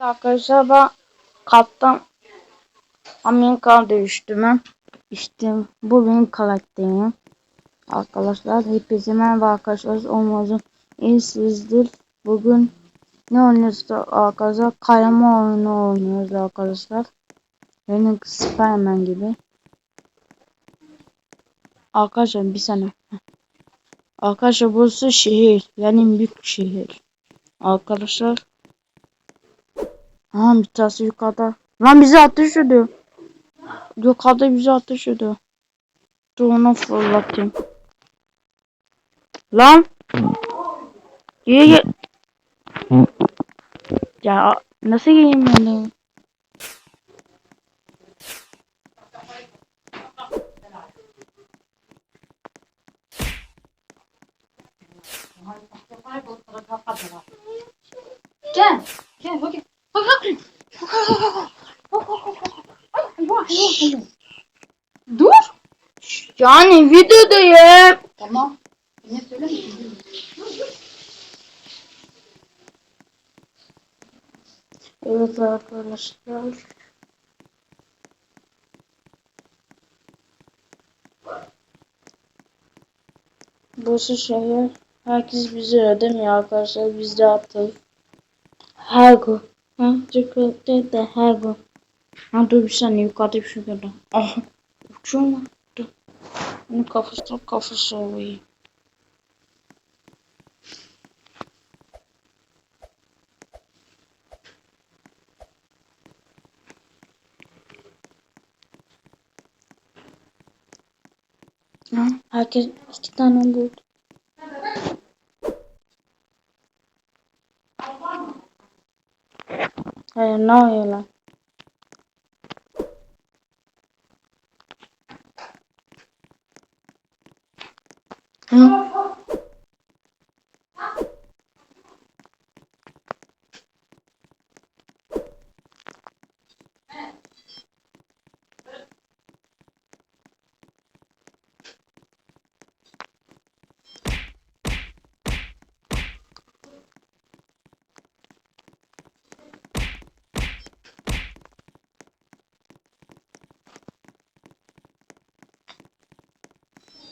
Arkadaşlar ben Kaptan Amerika dövüştüm. İşte bu benim karakterim. Arkadaşlar hepinize merhaba arkadaşlar. Umarım iyisizdir. Bugün ne oynuyoruz da arkadaşlar? Kayama oyunu oynuyoruz arkadaşlar. Benim Spiderman gibi. Arkadaşlar bir saniye. Arkadaşlar burası şehir. Yani büyük şehir. Arkadaşlar Ha bir tanesi yukarıda. Lan bizi ateş ediyor. Yukarıda bizi ateş ediyor. Dur onu fırlatayım. Lan. Geri gel. Ya nasıl geleyim ben de? Gel. Gel bakayım. Dur. Yani videodayım. Tamam. Ne söyle? Evet arkadaşlar. Burası şehir. Herkes bizi ödemiyor arkadaşlar. Biz de atıl. Her gün. Ha, Türkiye'de de her gün. Ha dur bir saniye yukarıda bir şey gördüm. Aha. Uçuyor mu? Dur. Onun kafası kafası oluyor. Ha, herkes iki tane buldu. Hayır ne oluyor lan? Hı?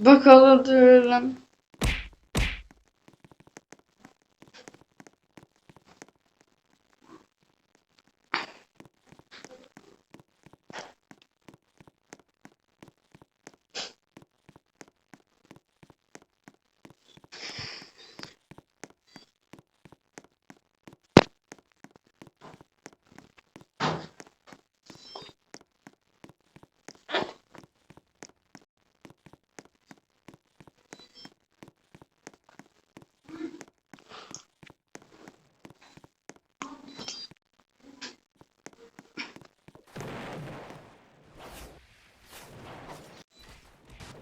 Bakalım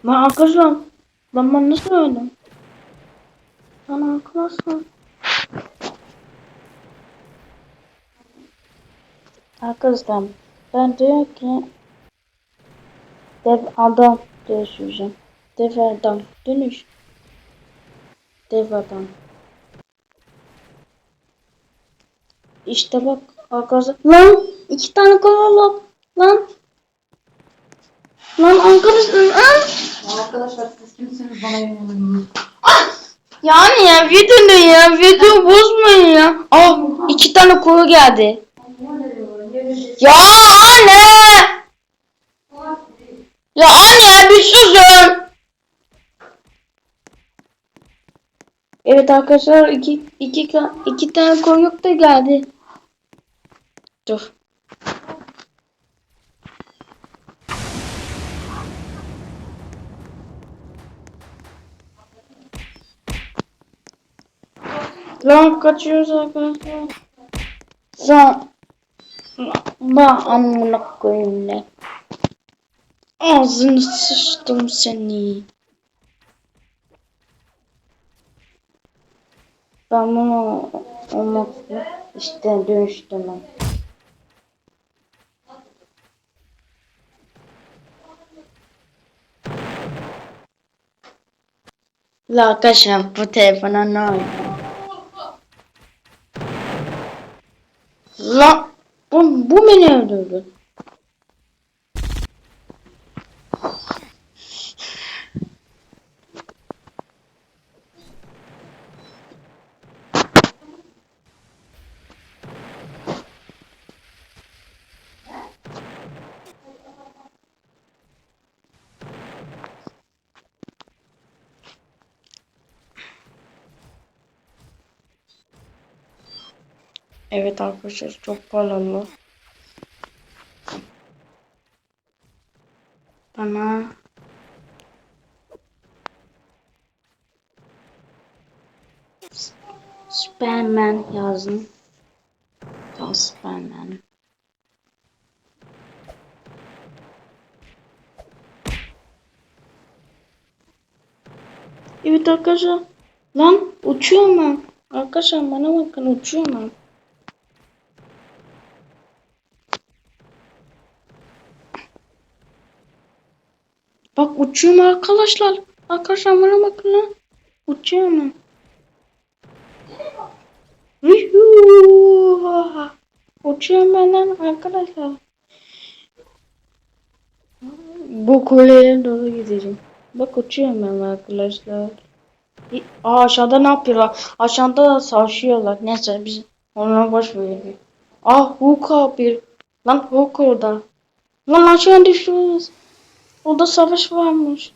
Lan arkadaşlar. Lan ben nasıl öldüm? Lan arkadaşlar. Arkadaşlar ben diyor ki dev adam dönüşeceğim. Dev adam dönüş. Dev adam. İşte bak arkadaşlar. Lan iki tane kovalak. Lan. Lan arkadaşlar. Lan. Arkadaşlar siz kimsiniz bana yönelin. Yani ya video ne ya? Video bozmayın ya. Aa iki tane koyu geldi. Ya anne! Ya anne bir susun. Evet arkadaşlar iki, iki, iki tane koyuk da geldi. Dur. Lan kaçıyoruz arkadaşlar. Lan. Ba amına koyayım ne. Ağzını sıçtım seni. Ben bunu olmakla işte dönüştüm. La arkadaşlar bu telefona ne oldu? Lan bu, beni öldürdü. Evet arkadaşlar çok paralı. Bana Superman yazın. Tamam Superman. Evet arkadaşlar. Lan uçuyorum ben. Arkadaşlar bana bakın uçuyorum ben. Bak uçuyorum arkadaşlar. Arkadaşlar bana bakın lan. Uçuyorum. Uçuyorum ben lan arkadaşlar. Bu kuleye doğru gideceğim. Bak uçuyorum ben arkadaşlar. Aa aşağıda ne yapıyorlar? Aşağıda da savaşıyorlar. Neyse biz ona boş verelim. Ah Hulk abi. Lan Hulk orada. Lan aşağı düşüyoruz. Orada savaş varmış.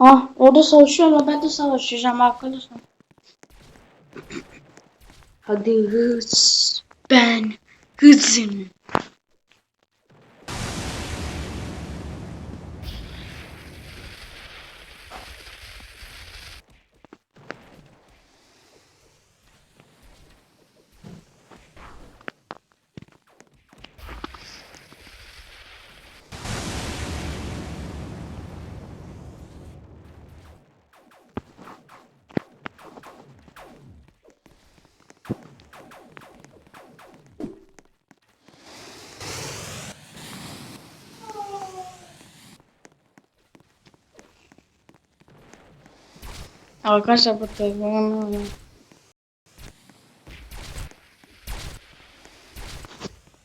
Ah orada savaşıyorlar. Ben de savaşacağım arkadaşlar. Hadi hız. Ben kızım. Arkadaşlar bu telefonu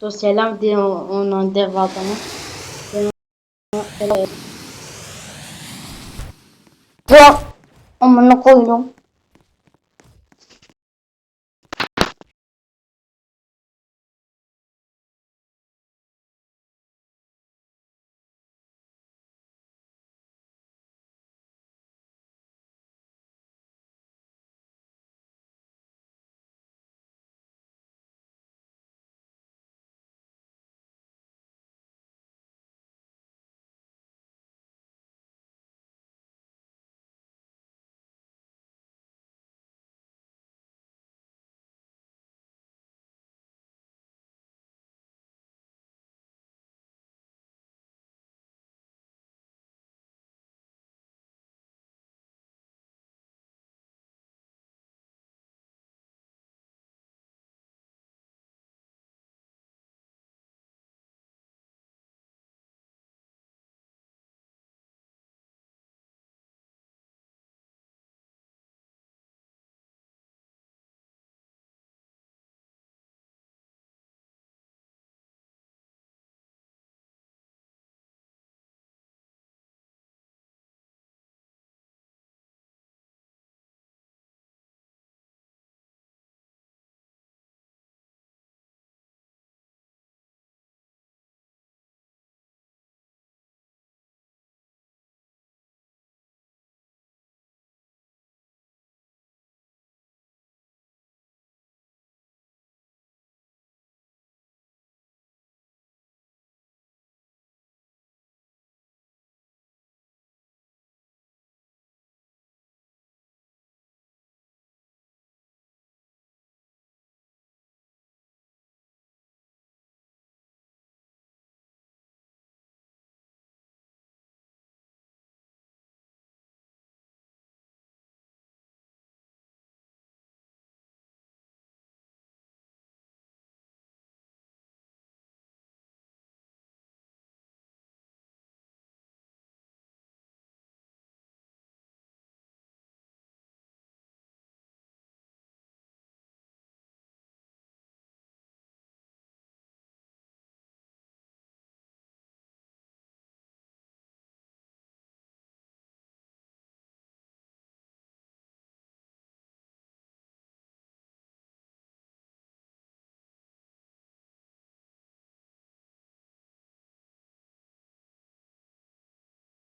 Dur selam diye ona dev adamı. Selam. Amına koydum.